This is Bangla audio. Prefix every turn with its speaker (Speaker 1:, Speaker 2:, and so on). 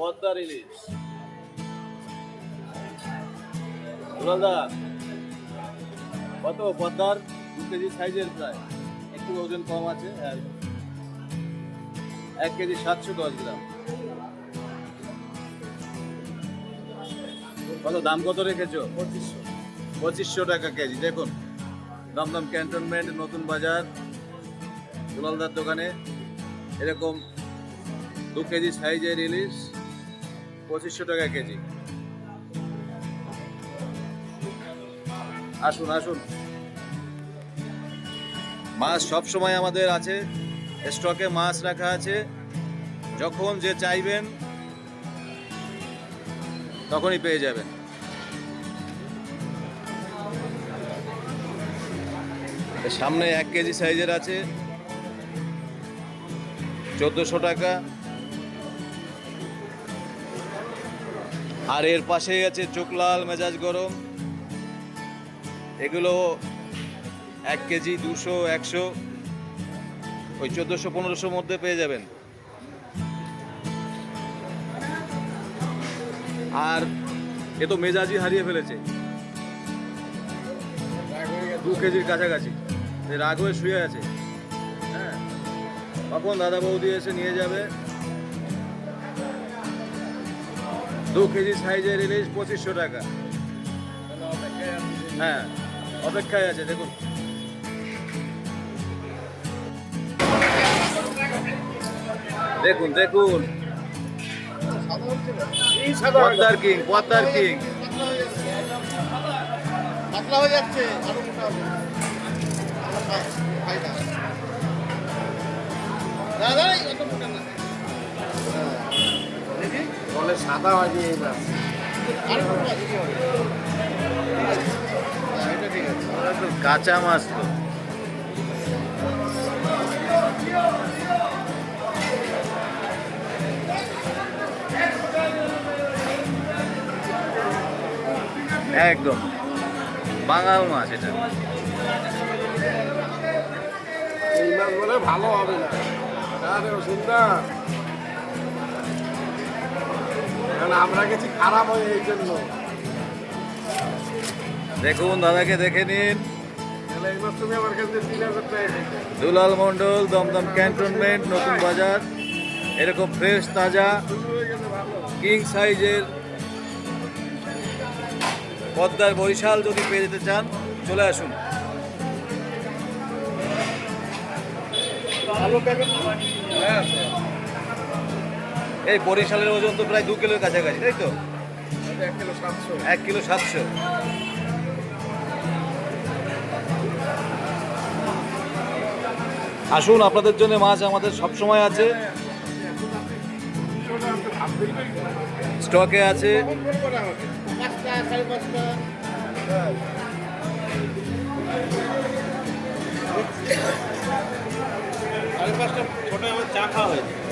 Speaker 1: পদ্মার ইলিশ দুলালদা কত? পদ্মার দু কেজি সাইজের প্রায় একটু ওজন কম আছে আর এক কেজি সাতশো দশ গ্রাম। কত? দাম কত রেখেছো? পঁচিশশো। পঁচিশশো টাকা কেজি। দেখুন দমদম ক্যান্টনমেন্ট নতুন বাজার দুলালদার দোকানে এরকম দু কেজি সাইজের ইলিশ পঁচিশশো টাকা কেজি। আসুন আসুন। মাছ সব সময় আমাদের আছে, স্টকে মাছ রাখা আছে। যখন যে চাইবেন, তখনই পেয়ে যাবেন। সামনে এক কেজি সাইজের আছে। চোদ্দোশো টাকা। আর এর পাশেই আছে চোকলাল মেজাজ গরম। এগুলো এক কেজি দুশো, একশো, ওই চোদ্দোশো, পনেরোশোর মধ্যে পেয়ে যাবেন। আর এ তো মেজাজই হারিয়ে ফেলেছে। দু কেজির কাছাকাছি। রাগ হয়ে শুয়ে আছে। হ্যাঁ। কখন দাদা বৌদি এসে নিয়ে যাবে। দু কেজি সাইজের ইলিশ পঁচিশশো টাকা। হ্যাঁ অপেক্ষায় আছে, দেখুন। দেখুন দেখুন। পদ্মার কিং
Speaker 2: হয়ে যাচ্ছে
Speaker 3: বলে সাদা হয় যে এই মাছ
Speaker 1: কাঁচা মাছ তো। একদম। বাঙাল মাছ এটা।
Speaker 3: এই মাছ বলে ভালো হবে না। না কারণ আমরা গেছি খারাপ হয় এই জন্য।
Speaker 1: দেখুন দাদাকে দেখে নিন। দুলাল মন্ডল দমদম ক্যান্টনমেন্ট নতুন বাজার এরকম ফ্রেশ তাজা কিং সাইজের পদ্মার বরিশাল যদি পেয়ে যেতে চান চলে আসুন।
Speaker 3: হ্যাঁ
Speaker 1: এই বরিশালের ওজন তো প্রায় দু কিলোর কাছাকাছি তাই তো
Speaker 3: এক কিলো সাতশো
Speaker 1: আসুন আপনাদের জন্য মাছ আমাদের সব সময় আছে স্টকে আছে
Speaker 2: ছোটো চা খাওয়া হয়েছে